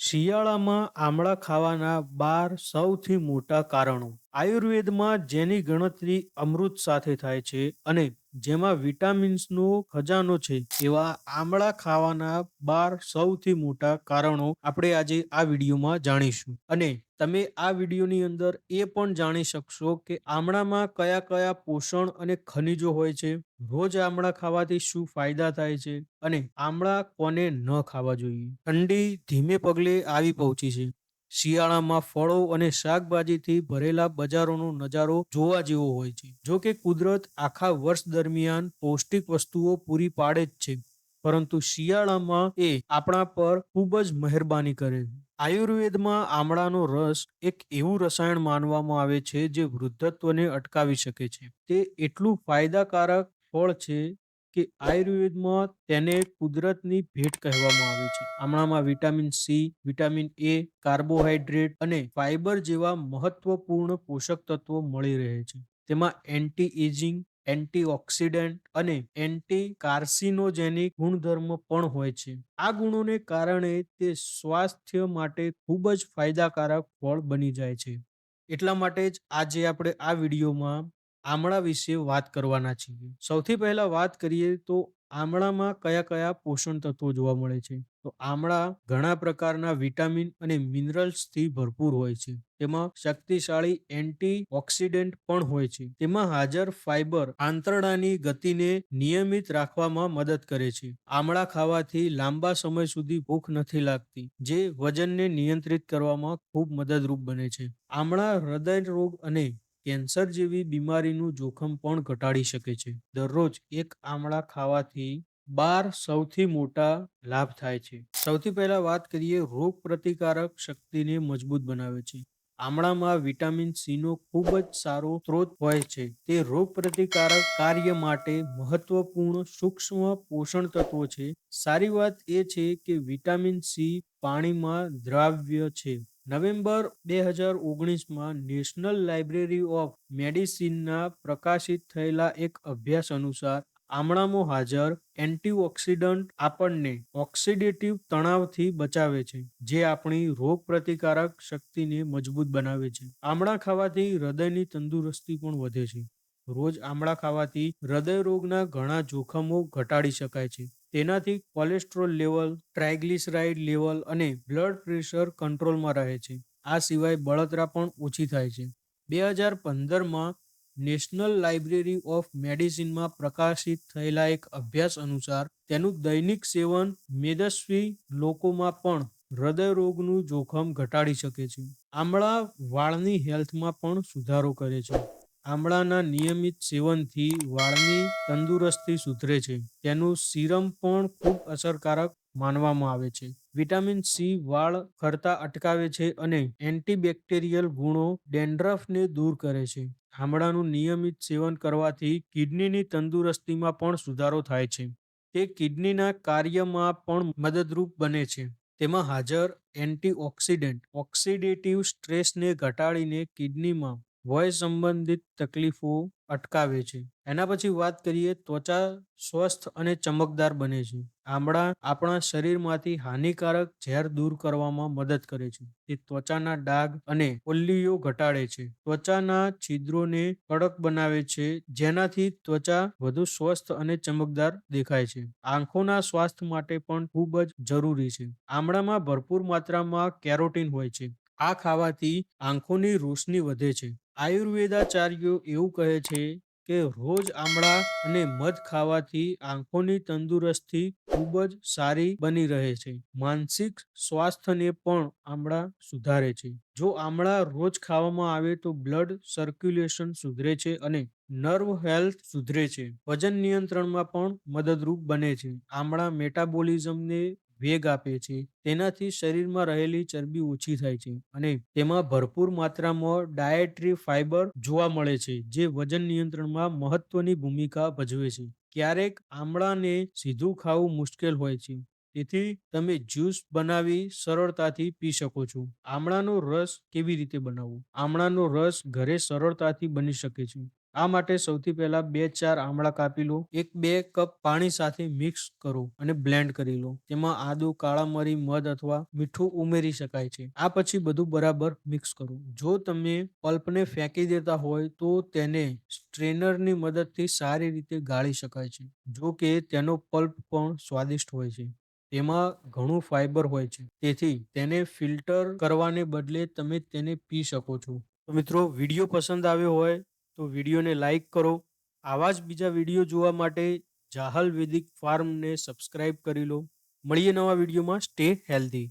શિયાળામાં આમળા ખાવાના બાર સૌથી મોટા કારણો. આયુર્વેદમાં જેની ગણતરી અમૃત સાથે થાય છે અને જેમાં વિટામિન્સનો ખજાનો છે એવા આમળા ખાવાના બાર સૌથી મોટા કારણો આપણે આજે આ વિડીયોમાં જાણીશું. અને તમે આ વિડીયોની અંદર એ પણ જાણી શકશો કે આમળામાં કયા કયા પોષણ અને ખનિજો હોય છે, રોજ આમળા ખાવાથી શું ફાયદા થાય છે અને આમળા કોને ન ખાવા જોઈએ. ઠંડી ધીમે પગલે આવી પહોંચી છે. શિયાળામાં ફળો અને શાકભાજીથી ભરેલા બજારોનો નજારો જોવા જેવો હોય છે. જો કે કુદરત આખા વર્ષ દરમિયાન પૌષ્ટિક વસ્તુઓ પૂરી પાડે જ છે, પરંતુ શિયાળામાં એ આપણા પર ખૂબ જ મહેરબાની કરે છે. આયુર્વેદમાં આમળાનો રસ એક એવું રસાયણ માનવામાં આવે છે જે વૃદ્ધત્વને અટકાવી શકે છે. તે એટલું ફાયદાકારક ફળ છે કે આયુર્વેદમાં તેને કુદરતની ભેટ કહેવામાં આવે છે. આમળામાં vitamin C, vitamin A, carbohydrate અને ફાઇબર જેવા મહત્વપૂર્ણ પોષક તત્વો મળી રહે છે. તેમાં એન્ટી એજિંગ એન્ટીઓક્સિડન્ટ અને એન્ટી કાર્સિનોજેનિક ગુણધર્મ પણ હોય છે. આ ગુણોને કારણે તે સ્વાસ્થ્ય માટે ખૂબ જ ફાયદાકારક ફળ બની જાય છે. એટલા માટે જ આજે આપણે આ વિડીયોમાં આમળા વિશે વાત કરવાના છીએ. સૌથી પહેલા વાત કરીએ તો આમળામાં કયા કયા પોષણ તત્વો જોવા મળે છે? તો આમળા ઘણા પ્રકારના વિટામિન અને મિનરલ્સથી ભરપૂર હોય છે. તેમાં શક્તિશાળી એન્ટી ઓક્સિડન્ટ પણ હોય છે. તેમાં હાજર ફાઇબર આંતરડાની ગતિને નિયમિત રાખવામાં મદદ કરે છે. આમળા ખાવાથી લાંબા સમય સુધી ભૂખ નથી લાગતી, જે વજનને નિયંત્રિત કરવામાં ખૂબ મદદરૂપ બને છે. આમળા હૃદય રોગ અને કેન્સર જેવી બીમારીનું જોખમ પણ ઘટાડી શકે છે. દરરોજ એક આમળા ખાવાથી બાર સૌથી મોટા લાભ થાય છે. સૌથી પહેલા વાત કરીએ રોગ પ્રતિકારક શક્તિને મજબૂત બનાવે છે. આમળામાં વિટામિન સી નો ખૂબ જ સારો સ્ત્રોત હોય છે. તે રોગ પ્રતિકારક કાર્ય માટે મહત્વપૂર્ણ સૂક્ષ્મ પોષણ તત્વો છે. સારી વાત એ છે કે વિટામિન સી પાણીમાં દ્રાવ્ય છે. નવેમ્બર બે હજાર ઓગણીસમાં નેશનલ લાઇબ્રેરી ઓફ મેડિસિનના પ્રકાશિત થયેલા એક અભ્યાસ અનુસાર આમળામાં હાજર એન્ટીઓક્સિડન્ટ આપણને ઓક્સિડેટિવ તણાવથી બચાવે છે, જે આપણી રોગ પ્રતિકારક શક્તિને મજબૂત બનાવે છે. આમળા ખાવાથી હૃદયની તંદુરસ્તી પણ વધે છે. રોજ આમળા ખાવાથી હૃદય રોગના ઘણા જોખમો ઘટાડી શકાય છે. તેનાથી કોલેસ્ટ્રોલ લેવલ ટ્રાયગ્લિસરાઇડ લેવલ અને બ્લડ પ્રેશર કંટ્રોલમાં રહે છે. આ સિવાય બળતરા પણ ઓછી થાય છે. બે હજાર પંદરમાં નેશનલ લાઇબ્રેરી ઓફ મેડિસિનમાં પ્રકાશિત થયેલા એક અભ્યાસ અનુસાર તેનું દૈનિક સેવન મેદસ્વી લોકોમાં પણ હૃદયરોગનું જોખમ ઘટાડી શકે છે. આમળા વાળની હેલ્થમાં પણ સુધારો કરે છે. આમળાના નિયમિત સેવનથી વાળની તંદુરસ્તી સુધરે છે. તેનું સીરમ પણ ખૂબ અસરકારક માનવામાં આવે છે. વિટામિન સી વાળ ખરતા અટકાવે છે અને એન્ટીબેક્ટેરિયલ ગુણો ડેન્ડ્રફને દૂર કરે છે. આમળાનું નિયમિત સેવન કરવાથી કિડનીની તંદુરસ્તીમાં પણ સુધારો થાય છે. તે કિડનીના કાર્યમાં પણ મદદરૂપ બને છે. તેમાં હાજર એન્ટીઓક્સિડન્ટ, ઓક્સિડેટિવ સ્ટ્રેસને ઘટાડીને કિડનીમાં વય સંબંધિત તકલીફો અટકાવે છે. એના પછી વાત કરીએ ત્વચા સ્વસ્થ અને ચમકદાર બને છે. આમળા આપણા શરીરમાંથી હાનિકારક ઝેર દૂર કરવામાં મદદ કરે છે. તે ત્વચાના ડાઘ અને ઓલ્લીઓ ઘટાડે છે. ત્વચાના છિદ્રોને કડક બનાવે છે, જેનાથી ત્વચા વધુ સ્વસ્થ અને ચમકદાર દેખાય છે. આંખોના સ્વાસ્થ્ય માટે પણ ખૂબ જ જરૂરી છે. આમળામાં ભરપૂર માત્રામાં કેરોટીન હોય છે. આ ખાવાથી આંખોની રોશની વધે છે. આયુર્વેદાચાર્યો એવું કહે છે કે રોજ આમળા અને મધ ખાવાથી આંખોની તંદુરસ્તી ખૂબ જ સારી બની રહે છે. માનસિક સ્વાસ્થ્યને પણ આમળા સુધારે છે. જો આમળા રોજ ખાવામાં આવે તો બ્લડ સર્ક્યુલેશન સુધરે છે અને નર્વ હેલ્થ સુધરે છે. વજન નિયંત્રણમાં પણ મદદરૂપ બને છે. આમળા મેટાબોલિઝમને વેગ આપે છે. તેનાથી શરીરમાં રહેલી ચરબી ઓછી થાય છે અને તેમાં ભરપૂર માત્રામાં ડાયેટરી ફાઇબર જોવા મળે છે, જે વજન નિયંત્રણમાં મહત્વની ભૂમિકા ભજવે છે. ક્યારેક આમળાને સીધું ખાવું મુશ્કેલ હોય છે, તેથી તમે જ્યુસ બનાવી સરળતાથી પી શકો છો. આમળાનો રસ કેવી રીતે બનાવવો? આમળાનો રસ ઘરે સરળતાથી બની શકે છે. આ માટે સૌથી પહેલા બે ચાર આમળા કાપી લો, એક બે કપ પાણી સાથે મિક્સ કરો અને બ્લેન્ડ કરી લો. તેમાં આદુ, કાળા મરી, મધ અથવા મીઠું ઉમેરી શકાય છે. આ પછી બધું બરાબર મિક્સ કરો. જો તમે પલ્પને ફેંકી દેતા હોય તો તેને સ્ટ્રેનરની મદદથી સારી રીતે ગાળી શકાય છે, જો કે તેનો પલ્પ પણ સ્વાદિષ્ટ હોય છે. તેમાં ઘણું ફાઇબર હોય છે. તેથી તેને ફિલ્ટર કરવાને બદલે તમે તેને પી શકો છો. મિત્રો, વીડિયો પસંદ આવ્યો હોય તો વિડીયોને લાઇક કરો. આવા જ બીજા વીડિયો જોવા માટે જાહલ વેદિક ફાર્મને સબસ્ક્રાઇબ કરી લો. મળીએ નવા વિડીયોમાં. Stay healthy.